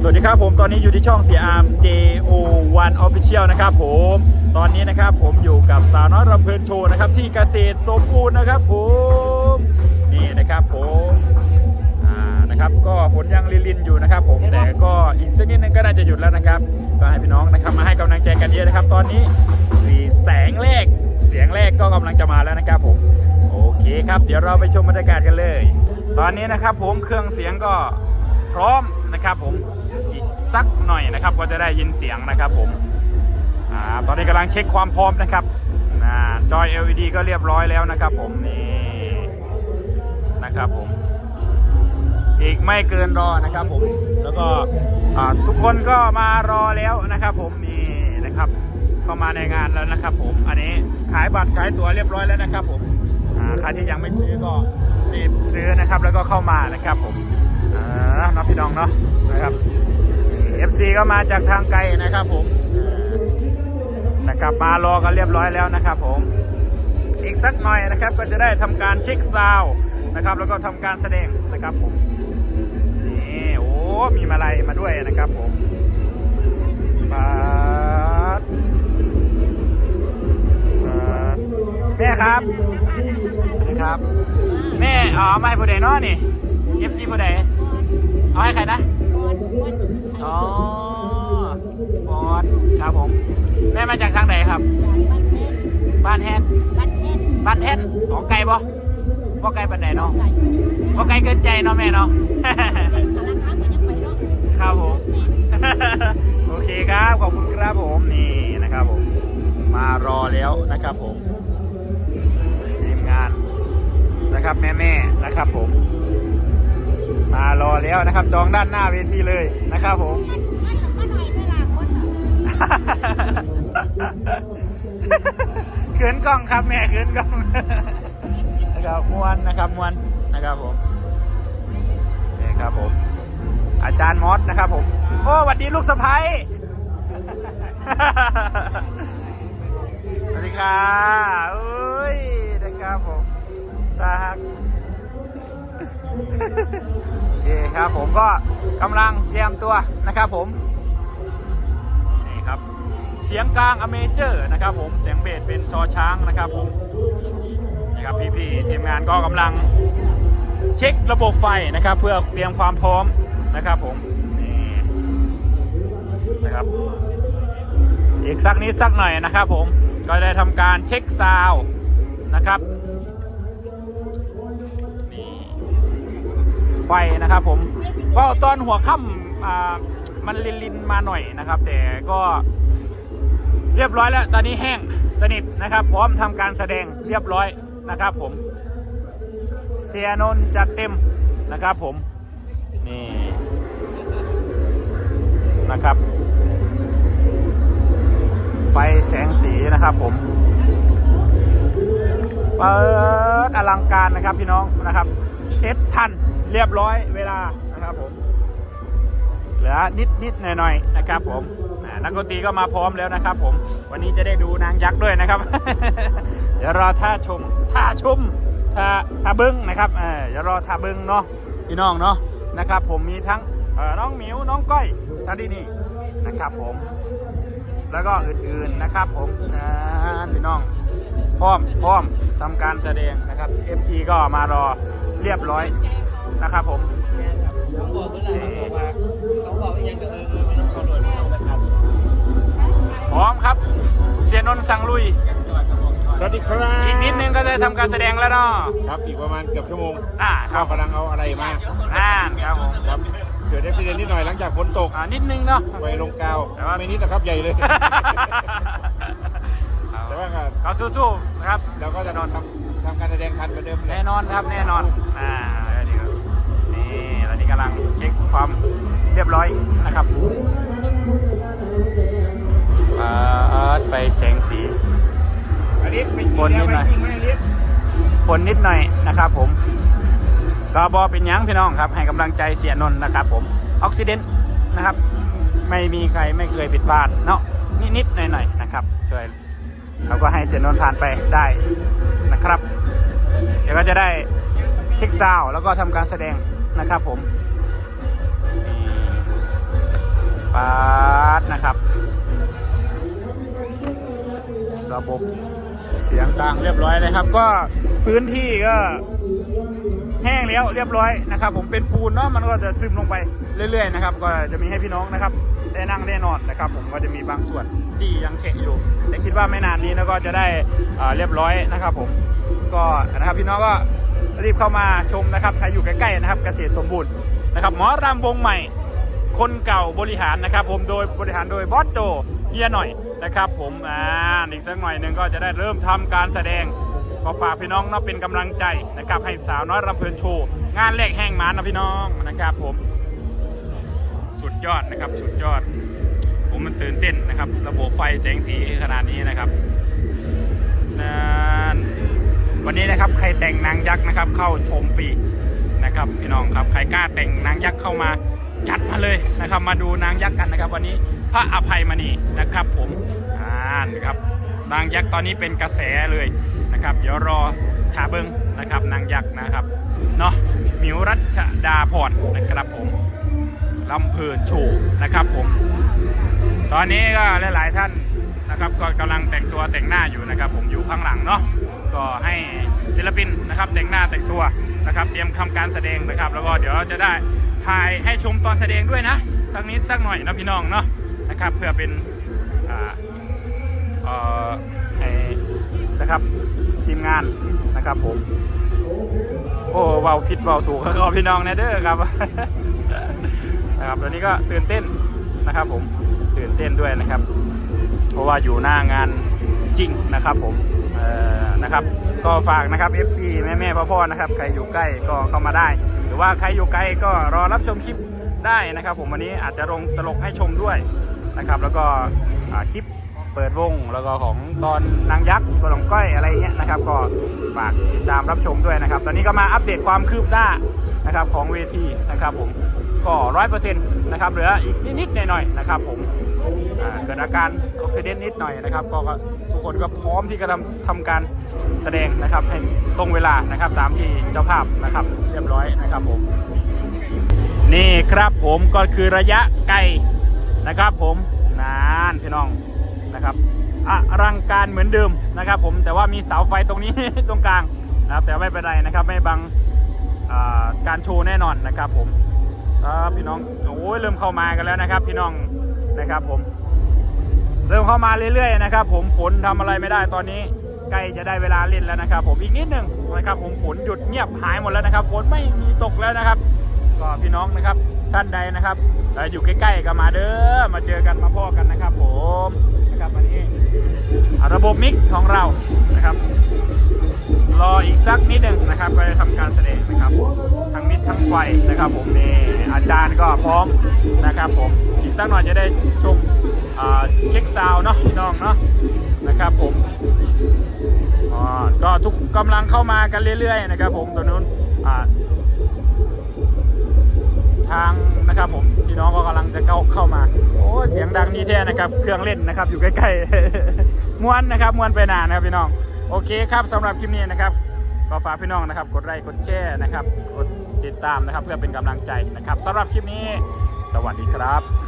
สวัสดีครับผมตอนนี้อยู่ที่ช่องเสียอาร์ม JO1 Official นะครับผมตอนนี้นะครับผมอยู่กับสาวน้อยรำเพลินโชว์นะครับที่เกษตรสมบูรณ์นะครับผมนี่นะครับผมอ่านะครับก็ฝนยังลินๆอยู่นะครับผมแต่ก็อีกสักนิดนึงก็น่าจะหยุดแล้วนะครับก็ให้พี่น้องนะครับมาให้กำลังใจกันเยอะนะครับ ตอนนี้สีแสงแรกเสียงแรกก็กำลังจะมาแล้วนะครับผมโอเคครับเดี๋ยวเราไปชมบรรยากาศกันเลย ตอนนี้นะครับผมเครื่องเสียงก็พร้อม นะครับผมอีกสักหน่อยนะครับก็จะได้ยินเสียงนะครับผมอาตอนนี้กำลังเช็คความพร้อมนะครับอ่าจอย LED ก็เรียบร้อยแล้วนะครับผมนี่นะครับผมอีกไม่เกินรอนะครับผมแล้วก็อ่าทุกคนก็มารอแล้วนะครับผมนี่นะครับเข้ามาในงานแล้วนะครับผมอันนี้ขายบัตรขายตั๋วเรียบร้อยแล้วนะครับผมอ่าใครที่ยังไม่ซื้อก็รีบซื้อนะครับแล้วก็เข้ามานะครับผม นาะพี่น้องเนาะนะครับ FC ก็มาจากทางไกลนะครับผมนะครับมารอกันเรียบร้อยแล้วนะครับผม อีกสักหน่อยนะครับก็จะได้ทำการเช็คซาวนะครับ แล้วก็ทำการแสดงนะครับผมนี่โอ้มีมาลัยมาด้วยนะครับผมปาดปาแม่ครับนะครับ แม่อ๋อไมาให้ผู้ใดเนาะนี่ FC ผู้ใด เอาให้ใครนะอ๋อบอสครับผม แม่มาจากทางไหนครับ บ้านแฮนบ้านแฮนอ๋อไกลบ่บ่ไกลปานไหนเนาะบ่ไกลเกินใจเนาะแม่เนาะครับผมโอเคครับขอบคุณครับผมนี่นะครับผม มารอแล้วนะครับผมทีมงานนะครับแม่แม่ๆนะครับผม มารอแล้วนะครับ จองด้านหน้าเวทีเลยนะครับผม เขินกล้องครับแม่เขินกล้องนะครับมวนนะครับมวนนะครับผมนี่ครับผม อาจารย์มอสนะครับผม โอ้สวัสดีลูกสะพ้ายสวัสดีค่ะเอ้ยนะครับผมตาฮัก โอเคครับผมก็กำลังเตรียมตัวนะครับผมนี่ครับเสียงกลางอเมเจอร์นะครับผมเสียงเบสเป็นชอช้างนะครับผมนี่ครับพี่ๆทีมงานก็กำลังเช็คระบบไฟนะครับ เพื่อเตรียมความพร้อมนะครับผมนี่นะครับอีกสักนิดสักหน่อยนะครับผมก็ได้ทำการเช็คซาวนะครับ ไฟนะครับผมก็ตอนหัวค่ำมันลินลินมาหน่อยนะครับ แต่ก็เรียบร้อยแล้ว ตอนนี้แห้งสนิทนะครับ พร้อมทำการแสดงเรียบร้อยนะครับผม เสียนนจัดเต็มนะครับผม นี่นะครับ ไฟแสงสีนะครับผมเปิดอลังการนะครับพี่น้องนะครับ เซตทันเรียบร้อยเวลานะครับผมเหลือนิดนิดหน่อยหน่อยนะครับผมนักดนตรีก็มาพร้อมแล้วนะครับ ผมวันนี้จะได้ดูนางยักษ์ด้วยนะครับ เดี๋ยวรอท่าชมท่าชมท่าท่าบึ้งนะครับเออเดี๋ยวรอท่าบึ้งเนาะพี่น้องเนาะนะครับ ผมมีทั้งน้องหมิวน้องก้อยชาดินี่นะครับผม แล้วก็อื่นๆนะครับ ผมนะพี่น้องพร้อมพร้อมทำการแสดงนะครับ FC ก็มารอ เรียบร้อยนะครับผมเขาบอกเมื่อไหร่เขาบอกว่าเขาบอกยังกับเออเออไม่ต้องเขาโดนไม่ต้องไปทพร้อมครับเสียนนท์สั่งลุย สวัสดีครับอีกนิดนึงก็จะทำการแสดงแล้วเนาะครับอีกประมาณเกือบชั่วโมงอ่าคข้ารัวบกำลังเอาอะไรมาอ่าครับผมครับเกิดอุบิเหตุนิดหน่อยหลังจากฝนตกอ่านิดนึงเนาะไฟลงกาวแต่ว่าไม่นิดนะครับใหญ่เลยแต่ว่าก็เขาสู้ๆนะครับเราก็จะนอนทำ ทำการแสดงทันเหมือนเดิมเลแน่ยนอนครับแน่นอนอ่าเดี๋ยวนี่ตอนนี้กำลังเช็คความเรียบร้อยนะครับเปิดไปแสงสีอันนี้ไม่ฝนนิดหน่อยไม่จริงไหมอันนี้ฝนนิดหน่อยนะครับผมก็บอเป็นหยังพี่น้องครับ ให้กำลังใจเสียนนท์นะครับ ผมออกซิเดนต์นะครับ ไม่มีใครไม่เคยผิดพลาดเนาะนิดๆหน่อยๆนะครับ ช่วยเขาก็ให้เสียนนท์ผ่านไปได้นะครับเดี๋ยวก็จะได้เช็คซาวแล้วก็ทำการแสดงนะครับผมนี่วัตนะครับ ระบบเสียงกลางเรียบร้อยเลยครับ ก็พื้นที่ก็แห้งแล้วเรียบร้อยนะครับ ผมเป็นปูนเนาะมันก็จะซึมลงไปเรื่อย ๆ นะครับ ก็จะมีให้พี่น้องนะครับ ได้นั่งได้นอนนะครับ ผมก็จะมีบางส่วนที่ยังเฉะอยู่แต่คิดว่าไม่นานนี้นะก็จะได้เรียบร้อยนะครับ ผม ก็นะครับพี่น้องก็รีบเข้ามาชมนะครับใครอยู่ใกล้ๆนะครับเกษตรสมบูรณ์นะครับหมอรำวงใหม่ คนเก่าบริหารนะครับ ผมโดยบริหารโดยบอสโจเฮียหน่อยนะครับผมอ่าอีกสักหน่อยหนึ่งก็จะได้เริ่มทำการแสดงก็ฝากพี่น้องนะเป็นกำลังใจนะครับให้สาวน้อยรำเพลินโชว์งานแรกแห้งมันนะพี่น้องนะครับ ผม สุดยอดนะครับสุดยอด ผมมันตื่นเต้นนะครับ ระบบไฟแสงสีขนาดนี้นะครับนั่น วันนี้นะครับใครแต่งนางยักษ์นะครับ เข้าชมฟรีนะครับพี่น้องครับใครกล้าแต่งนางยักษ์เข้ามาจัดมาเลยนะครับ มาดูนางยักษ์กันนะครับ วันนี้พระอภัยมณีนะครับ ผมอ่านครับนางยักษ์ตอนนี้เป็นกระแสเลยนะครับ เดี๋ยวรอทาเบิ้งนะครับ นางยักษ์นะครับเนาะมิวรัชดาพรนะครับผมลำเพลินโชว์นะครับผม ตอนนี้ก็หลาย ๆ ท่านนะครับก็กำลังแต่งตัวแต่งหน้าอยู่นะครับ ผมอยู่ข้างหลังเนาะ ก็ให้ศิลปินนะครับแต่งหน้าแต่งตัวนะครับ เตรียมทำการแสดงนะครับ แล้วก็เดี๋ยวจะได้ถ่ายให้ชมตอนแสดงด้วยนะสักนิดสักหน่อยนะพี่น้องเนาะนะครับ เพื่อเป็นนะครับทีมงานนะครับผมโอ้เบาผิดเบาถูกก็พี่น้องนะเด้อครับนะครับตอนนี้ก็ตื่นเต้นนะครับผมตื่นเต้นด้วยนะครับ เพราะว่าอยู่หน้างานจริงนะครับผมเอ่อ นะครับ ก็ฝากนะครับ FC แม่แม่พ่อพ่อๆนะครับใครอยู่ใกล้ก็เข้ามาได้ หรือว่าใครอยู่ไกลก็รอรับชมคลิปได้นะครับ ผมวันนี้อาจจะลงตลกให้ชมด้วยนะครับ แล้วก็คลิปเปิดวงแล้วก็ของตอนนางยักษ์ตัวหลงก้อยอะไรเงี้ยนะครับ ก็ฝากติดตามรับชมด้วยนะครับ ตอนนี้ก็มาอัปเดตความคืบหน้านะครับของเวทีนะครับผมก็ร้อยเปอร์เซ็นต์นะครับเหลืออีกนิดๆหน่อยๆนะครับผม อ่าเกิดอาการออกซิเดนนิดหน่อยนะครับก็ก็ทุกคนก็พร้อมที่จะทำทำการแสดงนะครับให้ตรงเวลานะครับตามที่เจ้าภาพนะครับเรียบร้อยนะครับผมนี่ครับผมก็คือระยะไกลนะครับผมนานพี่น้องนะครับอลังการเหมือนเดิมนะครับผมแต่ว่ามีเสาไฟตรงนี้ ตรงกลางนะครับแต่ไม่เป็นไรนะครับไม่บังการโชว์แน่นอนนะครับผมครับพี่น้องโอ้ยเริ่มเข้ามากันแล้วนะครับ พี่น้องนะครับผม เริ่มเข้ามาเรื่อยๆนะครับ ผมฝนทำอะไรไม่ได้ตอนนี้ใกล้จะได้เวลาเล่นแล้วนะครับ ผมอีกนิดหนึ่งนะครับ ผมฝนหยุดเงียบหายหมดแล้วนะครับฝนไม่มีตกแล้วนะครับ ก็พี่น้องนะครับท่านใดนะครับอยู่ใกล้ๆก็มาเด้อมาเจอกันมาพ่อกันนะครับ ผมนะครับวันนี้ระบบมิกของเรานะครับ รออีกสักนิดหนึ่งนะครับก็จะทำการแสดงนะครับทั้งมิดทั้งไฟนะครับ ผมนี่อาจารย์ก็พร้อมนะครับ ผมอีกสักหน่อยจะได้ชม เช็คซาวเนาะพี่น้องเนาะนะครับผมอ่าก็ทุกกำลังเข้ามากันเรื่อยๆนะครับผมตัวนู้นอ่าทางนะครับผมพี่น้องก็กำลังจะเข้าเข้ามาโอ้เสียงดังนี่แท้นะครับเครื่องเล่นนะครับอยู่ใกล้ๆม้วนนะครับม้วนไปนานนะครับพี่น้องโอเคครับสำหรับคลิปนี้นะครับก็ฝากพี่น้องนะครับ กดไลค์กดแชร์นะครับกดติดตามนะครับ เพื่อเป็นกำลังใจนะครับสำหรับคลิปนี้ สวัสดีครับ